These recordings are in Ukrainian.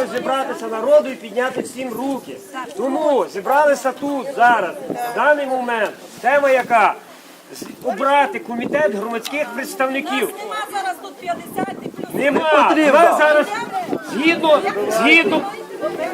реально зібратися народу і підняти всім руки. Тому зібралися тут зараз, в даний момент. Тема яка? Обрати комітет громадських представників. Нема зараз тут 50 і плюс. Нема. Вас зараз згідно, згідно,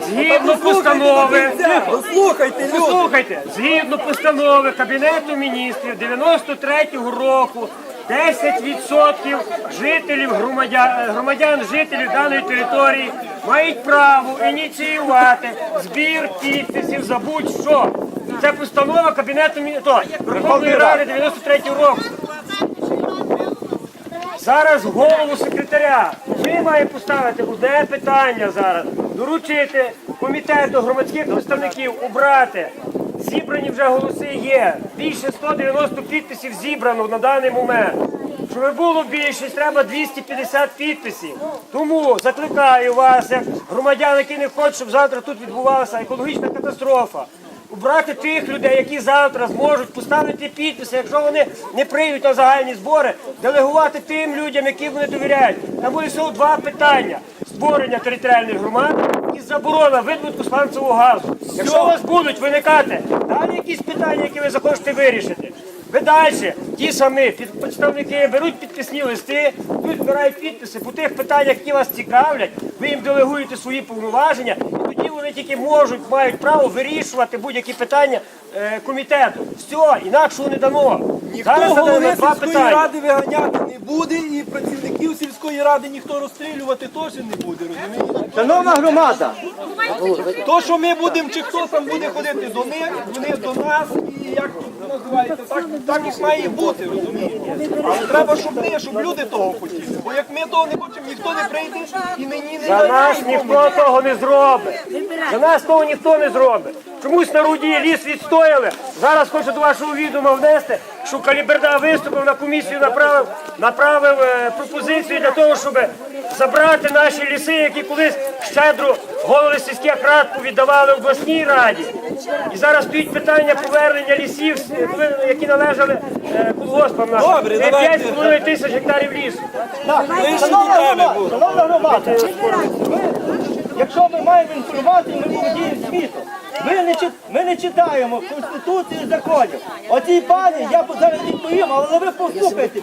згідно постанови. Послухайте. Послухайте, згідно постанови Кабінету міністрів 93-го року 10% жителів громадян, громадян жителів даної території мають право ініціювати збір підписів за будь-що. Це постанова Кабінету міністрів Верховної Ради 93-го року. Зараз голову секретаря. Ми маємо поставити одне питання зараз. Доручити комітету громадських представників обрати. Зібрані вже голоси є. Більше 190 підписів зібрано на даний момент. Щоб було більшість, треба 250 підписів. Тому закликаю вас, як громадян, які не хочуть, щоб завтра тут відбувалася екологічна катастрофа. Убрати тих людей, які завтра зможуть поставити підписи, якщо вони не прийдуть на загальні збори, делегувати тим людям, яким вони довіряють. Там буде всього два питання: створення територіальних громад і заборона видобутку сланцевого газу. Якщо у вас будуть виникати далі якісь питання, які ви захочете вирішити. Ви далі, ті самі представники беруть підписні листи, тут збирають підписи по тих питаннях, які вас цікавлять, ви їм делегуєте свої повноваження, і тоді вони тільки можуть, мають право вирішувати будь-які питання е, комітету. Все, інакшого не дано. Ніхто Зараз голови задаємо два сільської питання. ради виганяти не буде, і працівників сільської ради ніхто розстрілювати теж не буде, розумієте? Шановна громада, То, що ми будемо, чи хто там буде ходити до них, вони до нас, як тут називається, так, так і має бути, розумієте? Але треба, щоб ми, щоб люди того хотіли. Бо як ми того не хочемо, ніхто не прийде і мені не За нас ніхто того не зробить. За нас того ніхто не зробить. Чомусь на руді ліс відстояли. Зараз хочу до вашого відома внести, що Каліберда виступив на комісію, направив, направив е, пропозицію для того, щоб забрати наші ліси, які колись щедро голови сільських рад повіддавали обласній раді. І зараз стоїть питання повернення лісів, які належали е, колгоспам нашим. Добре, Це давайте. 5,5 тисяч гектарів лісу. Шановна громада, шановна громада, ми, якщо ми маємо інформацію, ми володіємо світом. Ми не, чит- ми не читаємо Конституції і законів. Оцій пані, я зараз відповім, але ви послухайте.